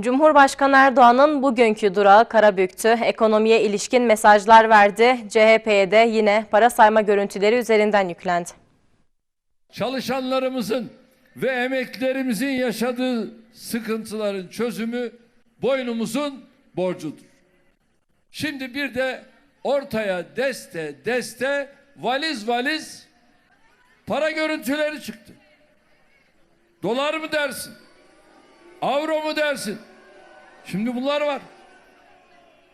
Cumhurbaşkanı Erdoğan'ın bugünkü durağı Karabük'tü. Ekonomiye ilişkin mesajlar verdi. CHP'ye de yine para sayma görüntüleri üzerinden yüklendi. çalışanlarımızın ve emeklerimizin yaşadığı sıkıntıların çözümü boynumuzun borcudur. Şimdi bir de ortaya deste deste valiz valiz para görüntüleri çıktı. Dolar mı dersin? Avro mu dersin? Şimdi bunlar var.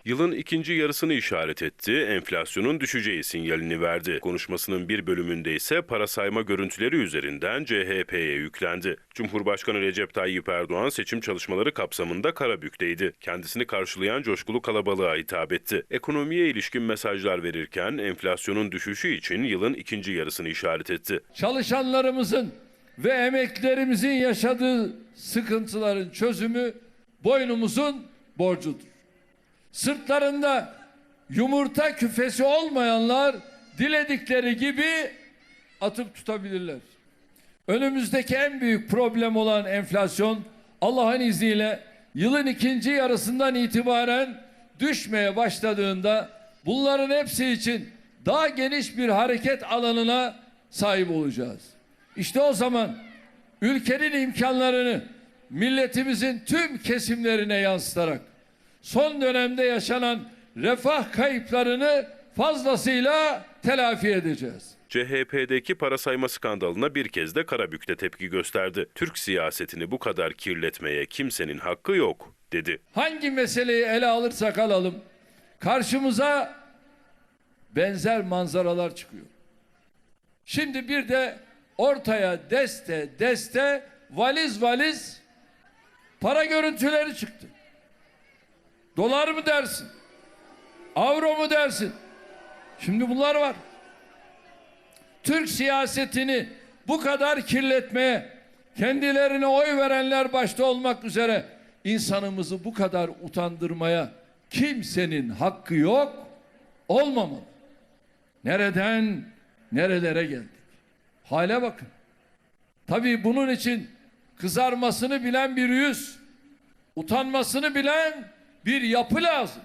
Yılın ikinci yarısını işaret etti, enflasyonun düşeceği sinyalini verdi. Konuşmasının bir bölümünde ise para sayma görüntüleri üzerinden CHP'ye yüklendi. Cumhurbaşkanı Recep Tayyip Erdoğan seçim çalışmaları kapsamında Karabük'teydi. Kendisini karşılayan coşkulu kalabalığa hitap etti. Ekonomiye ilişkin mesajlar verirken enflasyonun düşüşü için yılın ikinci yarısını işaret etti. çalışanlarımızın ve emeklerimizin yaşadığı sıkıntıların çözümü boynumuzun borcudur. Sırtlarında yumurta küfesi olmayanlar diledikleri gibi atıp tutabilirler. Önümüzdeki en büyük problem olan enflasyon Allah'ın izniyle yılın ikinci yarısından itibaren düşmeye başladığında bunların hepsi için daha geniş bir hareket alanına sahip olacağız. İşte o zaman ülkenin imkanlarını milletimizin tüm kesimlerine yansıtarak son dönemde yaşanan refah kayıplarını fazlasıyla telafi edeceğiz. CHP'deki para sayma skandalına bir kez de Karabük'te tepki gösterdi. Türk siyasetini bu kadar kirletmeye kimsenin hakkı yok, dedi. Hangi meseleyi ele alırsak alalım karşımıza benzer manzaralar çıkıyor. Şimdi bir de ortaya deste deste valiz valiz para görüntüleri çıktı. Dolar mı dersin? Avro mu dersin? Şimdi bunlar var. Türk siyasetini bu kadar kirletmeye, kendilerine oy verenler başta olmak üzere insanımızı bu kadar utandırmaya kimsenin hakkı yok, olmamalı. Nereden nerelere geldik? Hale bakın. Tabii bunun için kızarmasını bilen bir yüz, utanmasını bilen bir yapı lazım.